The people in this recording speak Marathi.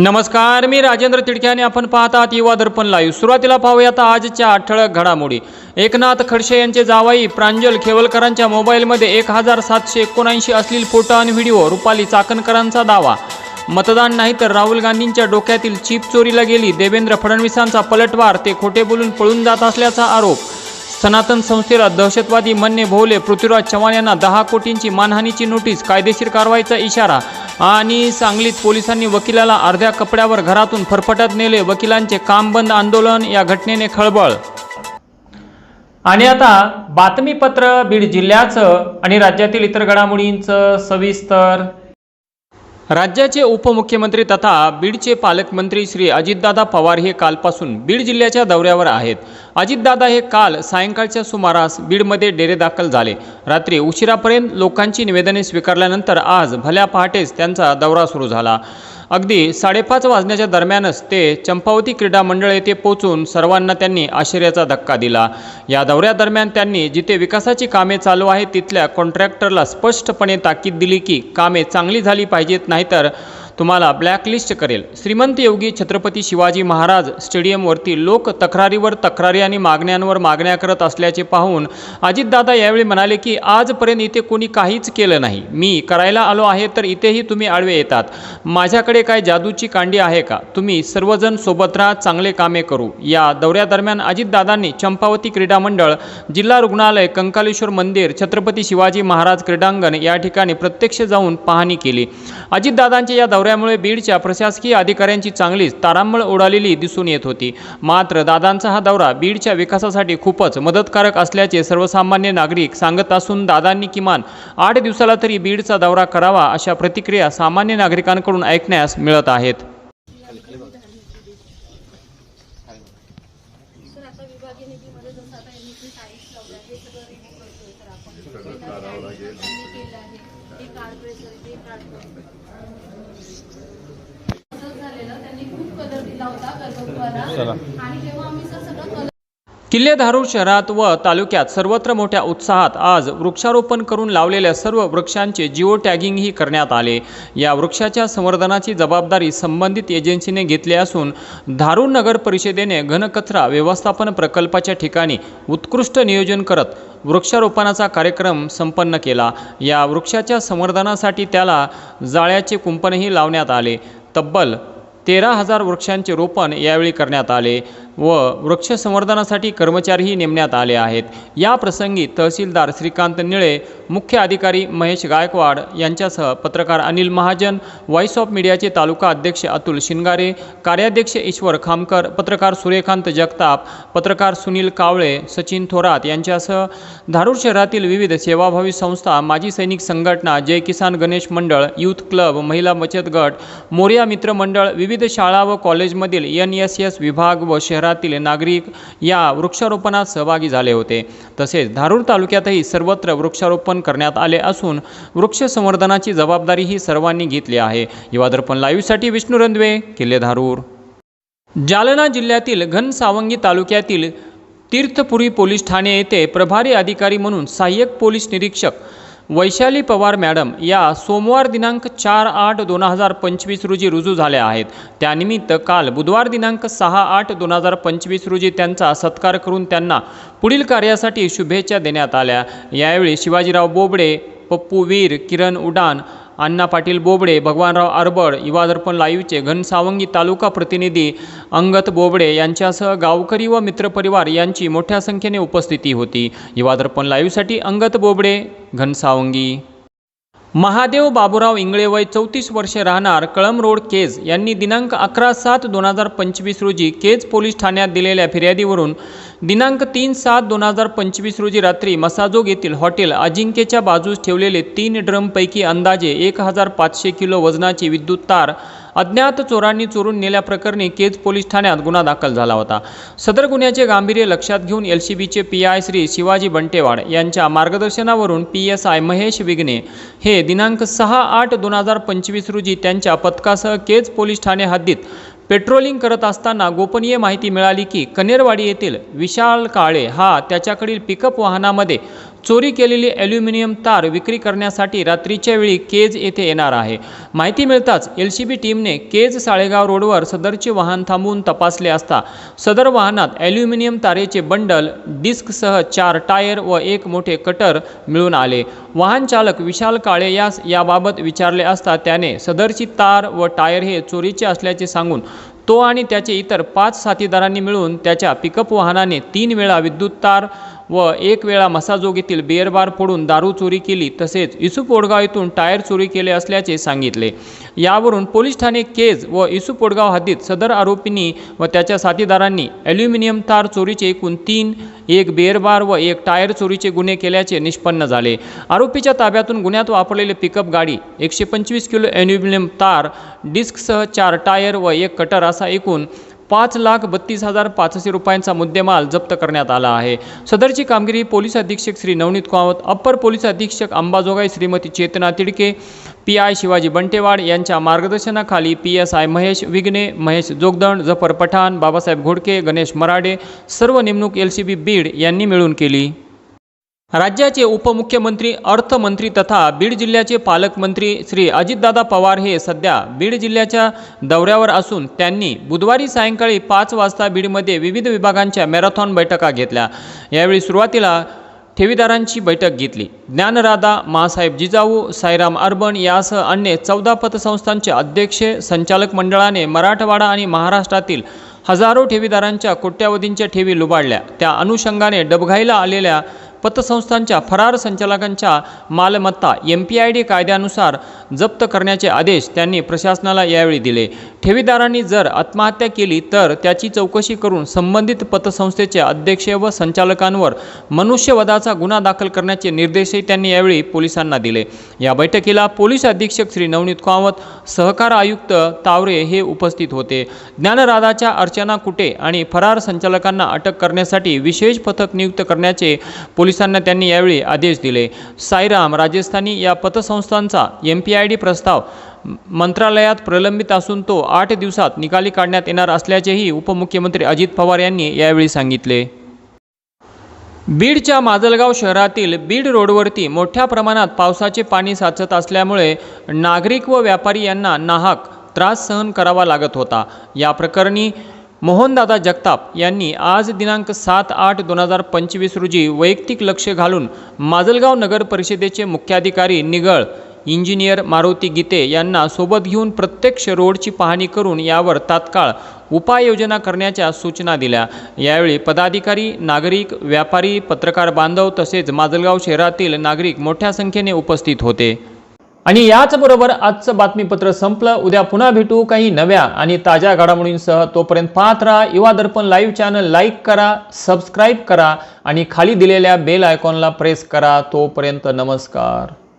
नमस्कार मी राजेंद्र तिडके आणि आपण पाहत आहात युवा दर्पण लाईव्ह सुरुवातीला पाहूयात आजच्या ठळक घडामोडी. एकनाथ खडसे यांचे जावाई प्रांजल खेवलकरांच्या मोबाईलमध्ये एक हजार सातशे एकोणऐंशी असलेली फोटो आणि व्हिडिओ. रुपाली चाकणकरांचा दावा. मतदान नाही तर राहुल गांधींच्या डोक्यातील चीप चोरीला गेली. देवेंद्र फडणवीसांचा पलटवार. ते खोटे बोलून पळून जात असल्याचा आरोप. सनातन संस्थेला दहशतवादी म्हणणे भोवले. पृथ्वीराज चव्हाण यांना दहा कोटींची मानहानीची नोटीस. कायदेशीर कारवाईचा इशारा. आणि सांगलीत पोलिसांनी वकिलाला अर्ध्या कपड्यावर घरातून फरफटत नेले वकिलांचे काम बंद आंदोलन या घटनेने खळबळ. आणि आता बातमीपत्र बीड जिल्ह्याचं आणि राज्यातील इतर घडामोडींचं सविस्तर. राज्याचे उपमुख्यमंत्री तथा बीडचे पालकमंत्री श्री अजितदादा पवार हे कालपासून बीड जिल्ह्याच्या दौऱ्यावर आहेत. अजितदादा हे काल सायंकाळच्या सुमारास बीडमध्ये डेरे दाखल झाले. रात्री उशिरापर्यंत लोकांची निवेदने स्वीकारल्यानंतर आज भल्या पहाटेच त्यांचा दौरा सुरू झाला. अगदी साडेपाच वाजण्याच्या दरम्यानच ते चंपावती क्रीडा मंडळ येथे पोहोचून सर्वांना त्यांनी आश्चर्याचा धक्का दिला. या दौऱ्यादरम्यान त्यांनी जिथे विकासाची कामे चालू आहेत तिथल्या कॉन्ट्रॅक्टरला स्पष्टपणे ताकीद दिली की कामे चांगली झाली पाहिजेत नाहीतर तुम्हाला ब्लॅकलिस्ट करेल. श्रीमंत योगी छत्रपती शिवाजी महाराज स्टेडियमवरती लोक तक्रारीवर तक्रारी आणि मागण्यांवर मागण्या करत असल्याचे पाहून अजितदादा यावेळी म्हणाले की आजपर्यंत इथे कोणी काहीच केलं नाही. मी करायला आलो आहे तर इथेही तुम्ही आडवे येतात. माझ्याकडे काय जादूची कांडी आहे का? तुम्ही सर्वजण सोबत राहा चांगले कामे करू. या दौऱ्यादरम्यान अजितदादांनी चंपावती क्रीडा मंडळ जिल्हा रुग्णालय कंकालेश्वर मंदिर छत्रपती शिवाजी महाराज क्रीडांगण या ठिकाणी प्रत्यक्ष जाऊन पाहणी केली. अजितदादांच्या या दौऱ्या दौऱ्यामुळे बीडच्या प्रशासकीय अधिकाऱ्यांची चांगलीच तारांबळ उडालेली दिसून येत होती. मात्र दादांचा हा दौरा बीडच्या विकासासाठी खूपच मदतकारक असल्याचे सर्वसामान्य नागरिक सांगत असून दादांनी किमान आठ दिवसाला तरी बीडचा दौरा करावा अशा प्रतिक्रिया सामान्य नागरिकांकडून ऐकण्यास मिळत आहेत तर आता विभागीय निधीमध्ये जसं आता यांनी जे टाईल्स लावले आहे, हे सगळं रिमूव्ह करतोय तर आपण त्यांनी केलं आहे हे कार्ड प्रेसर ते कार्ड असंच झालेलं त्यांनी खूप कलर दिला होता गर्भगृहाला आणि तेव्हा आम्ही सर सगळं कलर किल्ले धारूर शहरात व तालुक्यात सर्वत्र मोठ्या उत्साहात आज वृक्षारोपण करून लावलेल्या सर्व वृक्षांचे जिओ टॅगिंगही करण्यात आले. या वृक्षाच्या संवर्धनाची जबाबदारी संबंधित एजन्सीने घेतली असून धारूर नगर परिषदेने घनकचरा व्यवस्थापन प्रकल्पाच्या ठिकाणी उत्कृष्ट नियोजन करत वृक्षारोपणाचा कार्यक्रम संपन्न केला. या वृक्षाच्या संवर्धनासाठी त्याला जाळ्याचे कुंपणही लावण्यात आले. तब्बल तेरा हजार वृक्षांचे रोपण यावेळी करण्यात आले. व वृक्ष संवर्धनासाठी कर्मचारीही नेमण्यात आले आहेत. या प्रसंगी तहसीलदार श्रीकांत निळे मुख्य अधिकारी महेश गायकवाड यांच्यासह पत्रकार अनिल महाजन व्हॉइस ऑफ मीडियाचे तालुका अध्यक्ष अतुल शिंगारे कार्याध्यक्ष ईश्वर खामकर पत्रकार सूर्यकांत जगताप पत्रकार सुनील कावळे सचिन थोरात यांच्यासह धारूर शहरातील विविध सेवाभावी संस्था माजी सैनिक संघटना जय किसान गणेश मंडळ यूथ क्लब महिला बचत गट मोर्या मित्र मंडळ विविध शाळा व कॉलेजमधील एन एस एस विभाग व शहरातील नागरिक या वृक्षारोपणात सहभागी झाले होते. तसेच धारूर तालुक्यातही सर्वत्र वृक्षारोपण करण्यात आले असून वृक्ष संवर्धनाची जबाबदारी ही सर्वांनी घेतली आहे. युवादर्पण लाईव्हसाठी विष्णू रंधवे किल्ले धारूर. जालना जिल्ह्यातील घनसावंगी तालुक्यातील तीर्थपुरी पोलीस ठाणे येथे प्रभारी अधिकारी म्हणून सहाय्यक पोलीस निरीक्षक वैशाली पवार मॅडम या सोमवार दिनांक चार आठ दोन हजार पंचवीस रोजी रुजू झाल्या आहेत. त्यानिमित्त काल बुधवार दिनांक सहा आठ दोन हजार पंचवीस रोजी त्यांचा सत्कार करून त्यांना पुढील कार्यासाठी शुभेच्छा देण्यात आल्या. यावेळी शिवाजीराव बोबडे पप्पू वीर किरण उडान अण्णा पाटील बोबडे भगवानराव आरबड युवादर्पण लाईव्हचे घनसावंगी तालुका प्रतिनिधी अंगत बोबडे यांच्यासह गावकरी व मित्रपरिवार यांची मोठ्या संख्येने उपस्थिती होती. युवादर्पण लाईव्हसाठी अंगत बोबडे घनसावंगी महादेव बाबुराव इंगळे वय चौतीस वर्षे राहणार कळम रोड केज यांनी दिनांक अकरा सात दोन हजार पंचवीस रोजी केज पोलीस ठाण्यात दिलेल्या फिर्यादीवरून दिनांक तीन सात दोन हजार पंचवीस रोजी रात्री मसाजोग येथील हॉटेल अजिंक्यच्या बाजूस ठेवलेले तीन ड्रमपैकी अंदाजे एक हजार पाचशे किलो वजनाची विद्युत तार अज्ञात चोरांनी चोरून नेल्याप्रकरणी केज पोलीस ठाण्यात गुन्हा दाखल झाला होता. सदर गुन्ह्याचे गांभीर्य लक्षात घेऊन एल सी बीचे पी आय श्री शिवाजी बंटेवाड यांच्या मार्गदर्शनावरून P S I Mahesh Vighne हे दिनांक सहा आठ दोन हजार पंचवीस रोजी त्यांच्या पथकासह केज पोलीस ठाणे हद्दीत पेट्रोलिंग करत असताना गोपनीय माहिती मिळाली की कनेरवाडी येथील विशाल काळे हा त्याच्याकडील पिकअप वाहनामध्ये चोरी केलेली ॲल्युमिनियम तार विक्री करण्यासाठी रात्रीच्या वेळी केज येथे येणार आहे. माहिती मिळताच एल सी बी टीमने केज साळेगाव रोडवर सदरचे वाहन थांबवून तपासले असता सदर वाहनात ॲल्युमिनियम तारेचे बंडल डिस्कसह चार टायर व एक मोठे कटर मिळून आले. वाहन चालक विशाल काळे यास याबाबत विचारले असता त्याने सदरची तार व टायर हे चोरीचे असल्याचे सांगून तो आणि त्याचे इतर पाच साथीदारांनी मिळून त्याच्या पिकअप वाहनाने तीन वेळा विद्युत तार व एक वेळा मसाजोग येथील बिअर फोडून दारू चोरी केली तसेच इसू पोडगाव येथून टायर चोरी केले असल्याचे सांगितले. यावरून पोलीस ठाणे केज व इसू पोडगाव हद्दीत सदर आरोपींनी व त्याच्या साथीदारांनी ॲल्युमिनियम तार चोरीचे एकूण तीन एक बेरबार व एक टायर चोरीचे गुन्हे केल्याचे निष्पन्न झाले. आरोपीच्या ताब्यातून गुन्ह्यात वापरलेली पिकअप गाडी एकशे पंचवीस किलो ॲल्युमिनियम तार डिस्कसह चार टायर व एक कटर असा एकूण पाच लाख बत्तीस हजार पाचशे रुपयांचा मुद्देमाल जप्त करण्यात आला आहे. सदरची कामगिरी पोलीस अधीक्षक श्री नवनीत कावत अप्पर पोलीस अधीक्षक अंबाजोगाई श्रीमती चेतना तिडके पी आय शिवाजी बंटेवाड यांच्या मार्गदर्शनाखाली P S I Mahesh Vighne Mahesh Jogdand Jafar Pathan Babasaheb Ghodke Ganesh Marade सर्व नेमणूक एल सी बी बीड यांनी मिळून केली. राज्याचे उपमुख्यमंत्री अर्थमंत्री तथा बीड जिल्ह्याचे पालकमंत्री श्री अजितदादा पवार हे सध्या बीड जिल्ह्याच्या दौऱ्यावर असून त्यांनी बुधवारी सायंकाळी पाच वाजता बीडमध्ये विविध विभागांच्या मॅरेथॉन बैठका घेतल्या. यावेळी सुरुवातीला ठेवीदारांची बैठक घेतली. ज्ञानराधा मासाहेब जिजाऊ साईराम अर्बन यासह अन्य चौदा पतसंस्थांचे अध्यक्ष संचालक मंडळाने मराठवाडा आणि महाराष्ट्रातील हजारो ठेवीदारांच्या कोट्यावधींच्या ठेवी लुबाडल्या. त्या अनुषंगाने डबघाईला आलेल्या पतसंस्थांच्या फरार संचालकांच्या मालमत्ता एम पी आय डी कायद्यानुसार जप्त करण्याचे आदेश त्यांनी प्रशासनाला यावेळी दिले. ठेवीदारांनी जर आत्महत्या केली तर त्याची चौकशी करून संबंधित पतसंस्थेचे अध्यक्ष व संचालकांवर मनुष्यवधाचा गुन्हा दाखल करण्याचे निर्देशही त्यांनी यावेळी पोलिसांना दिले. या बैठकीला पोलीस अधीक्षक श्री नवनीत कामत सहकार आयुक्त तावरे हे उपस्थित होते. ज्ञानराधाच्या अर्चना कुटे आणि फरार संचालकांना अटक करण्यासाठी विशेष पथक नियुक्त करण्याचे पोलिसांना त्यांनी यावेळी आदेश दिले. साईराम राजस्थानी या पतसंस्थांचा एम पी आय डी प्रस्ताव मंत्रालयात प्रलंबित असून तो आठ दिवसात निकाली काढण्यात येणार असल्याचेही उपमुख्यमंत्री अजित पवार यांनी यावेळी सांगितले. बीडच्या माजलगाव शहरातील बीड रोडवरती मोठ्या प्रमाणात पावसाचे पाणी साचत असल्यामुळे नागरिक व व्यापारी यांना नाहक त्रास सहन करावा लागत होता. या प्रकरणी मोहनदादा जगताप यांनी आज दिनांक सात आठ दोन हजार पंचवीस रोजी वैयक्तिक लक्ष घालून माजलगाव नगर परिषदेचे मुख्याधिकारी निगळ इंजिनियर मारुती गीते यांना सोबत घेऊन प्रत्यक्ष रोडची पाहणी करून यावर तात्काळ उपाययोजना करण्याच्या सूचना दिल्या. यावेळी पदाधिकारी नागरिक व्यापारी पत्रकार बांधव तसेच माजलगाव शहरातील नागरिक मोठ्या संख्येने उपस्थित होते. आणि याचबरोबर आजचं बातमीपत्र संपलं. उद्या पुन्हा भेटू काही नव्या आणि ताज्या घडामोडींसह. तोपर्यंत पाहत राहा Yuva Darpan live channel like करा सबस्क्राईब करा आणि खाली दिलेल्या बेल आयकॉनला प्रेस करा. तोपर्यंत नमस्कार.